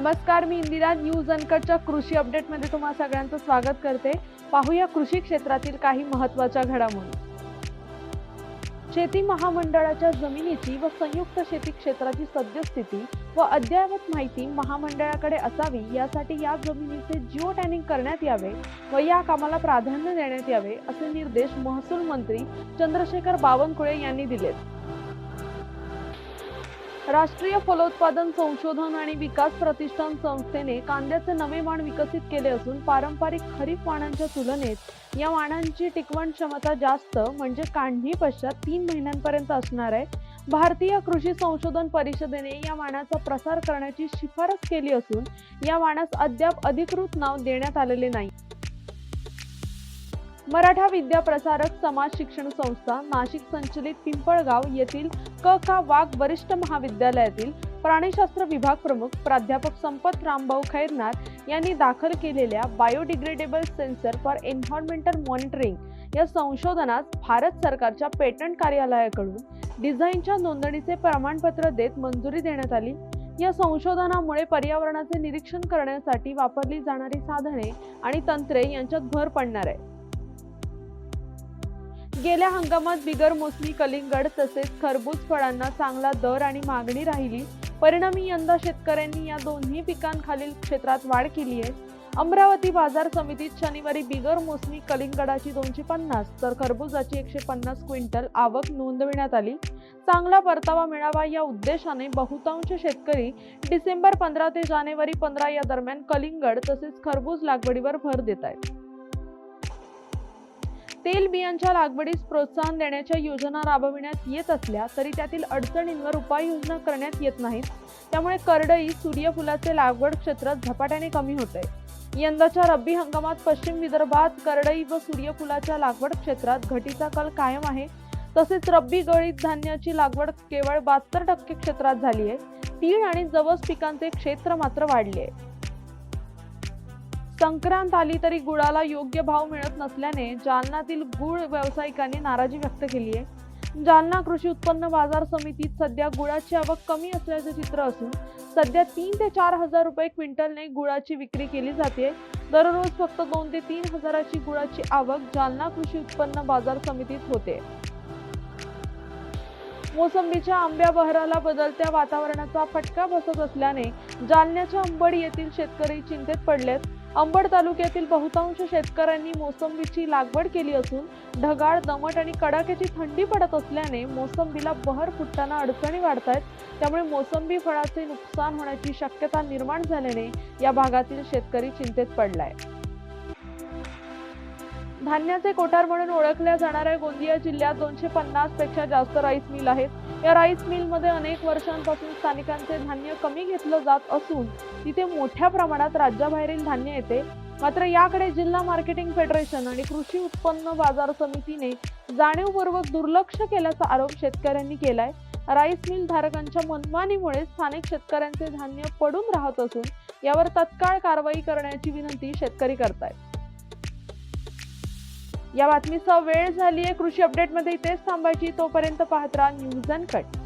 नमस्कार मी इंदिरा न्यूज अनकटच्या कृषी अपडेटमध्ये तुम्हा सगळ्यांचं स्वागत करते. पाहूया कृषी क्षेत्रातील काही महत्त्वाच्या घडामोडी. शेती महामंडळाच्या जमिनीची व संयुक्त शेती क्षेत्राची सद्यस्थिती व अद्ययावत माहिती महामंडळाकडे असावी यासाठी या जमिनीचे जिओ टॅनिंग करण्यात यावे व या कामाला प्राधान्य देण्यात यावे असे निर्देश महसूल मंत्री चंद्रशेखर बावनकुळे यांनी दिलेत. राष्ट्रीय फलोत्पादन संशोधन आणि विकास प्रतिष्ठान संस्थेने कांद्याचे नवे वाण विकसित केले असून पारंपरिक खरीप वाणांच्या तुलनेत या वाणांची टिकवण क्षमता जास्त म्हणजे काढणी पश्चात तीन महिन्यांपर्यंत असणार आहे. भारतीय कृषी संशोधन परिषदेने या वाणाचा प्रसार करण्याची शिफारस केली असून या वाणास अद्याप अधिकृत नाव देण्यात आलेले नाही. मराठा विद्या प्रसारक समाज शिक्षण संस्था नाशिक संचलित पिंपळगाव येथील क का वाघ वरिष्ठ महाविद्यालयातील प्राणीशास्त्र विभाग प्रमुख प्राध्यापक संपत रामभाऊ खैरनार यांनी दाखल केलेल्या biodegradable sensor for environmental monitoring या संशोधनास भारत सरकारच्या पेटंट कार्यालयाकडून डिझाईनच्या नोंदणीचे प्रमाणपत्र देत मंजुरी देण्यात आली. या संशोधनामुळे पर्यावरणाचे निरीक्षण करण्यासाठी वापरली जाणारी साधने आणि तंत्रे यांच्यात भर पडणार आहे. गेल्या हंगामात बिगर मोसमी कलिंगड तसेच खरबूज फळांना चांगला दर आणि मागणी राहिली. परिणामी यंदा शेतकऱ्यांनी या दोन्ही पिकांखालील क्षेत्रात वाढ केली आहे. अमरावती बाजार समितीत शनिवारी बिगर मोसमी कलिंगडाची दोनशे पन्नास तर खरबुजाची एकशे पन्नास क्विंटल आवक नोंदविण्यात आली. चांगला परतावा मिळावा या उद्देशाने बहुतांश शेतकरी डिसेंबर पंधरा ते जानेवारी पंधरा या दरम्यान कलिंगड तसेच खरबूज लागवडीवर भर देत आहेत. तेल बियांच्या लागवडीस प्रोत्साहन देण्याच्या योजना राबविण्यात येत असल्या तरी त्यातील अडचणींवर उपाययोजना करण्यात येत नाहीत. त्यामुळे करडई सूर्यफुलाचे लागवड क्षेत्र झपाट्याने कमी होते यंदाच्या रब्बी हंगामात पश्चिम विदर्भात करडई व सूर्यफुलाच्या लागवड क्षेत्रात घटीचा कल कायम आहे. तसेच रब्बी गळीत धान्याची लागवड केवळ बहात्तर टक्के क्षेत्रात झाली आहे तीळ आणि जवस पिकांचे क्षेत्र मात्र वाढले आहे संक्रांत आली तरी गुळाला योग्य भाव मिळत नसल्याने जालन्यातील गुळ व्यावसायिकांनी नाराजी व्यक्त केली आहे. जालना कृषी उत्पन्न बाजार समितीत सध्या गुळाची आवक कमी असल्याचे चित्र असून सध्या तीन ते चार हजार रुपये क्विंटलने गुळाची विक्री केली जाते. दररोज फक्त दोन ते तीन हजाराची गुळाची आवक जालना कृषी उत्पन्न बाजार समितीत होते. मोसंबीच्या आंब्या बहराला बदलत्या वातावरणाचा फटका बसत असल्याने जालन्याच्या अंबड येथील शेतकरी चिंतेत पडलेत. अंबड तालुक्यातील बहुतांश शेतकऱ्यांनी मोसंबीची लागवड केली असून ढगाळ दमट आणि कडाक्याची थंडी पडत असल्याने मोसंबीला बहर फुटताना अडचणी वाढत आहेत त्यामुळे मोसंबी फळाचे नुकसान होण्याची शक्यता निर्माण झाल्याने या भागातील शेतकरी चिंतेत पडलाय. धान्याचे कोठार म्हणून ओळखल्या जाणाऱ्या गोंदिया जिल्ह्यात दोनशे पन्नासपेक्षा जास्त राईस मिल आहेत. या राईस मिलमध्ये अनेक वर्षांपासून स्थानिकांचे धान्य कमी घेतलं जात असून तिथे मोठ्या प्रमाणात राज्याबाहेरील धान्य येते. मात्र याकडे जिल्हा मार्केटिंग फेडरेशन आणि कृषी उत्पन्न बाजार समितीने जाणीवपूर्वक दुर्लक्ष केल्याचा आरोप शेतकऱ्यांनी केलाय. राईस मिल धारकांच्या मनमानीमुळे स्थानिक शेतकऱ्यांचे धान्य पडून राहत असून यावर तत्काळ कारवाई करण्याची विनंती शेतकरी करतायत. या बातमीसह वेळ झाली आहे कृषी अपडेटमध्ये इथेच थांबायची. तोपर्यंत पाहत राहा न्यूज अँड कट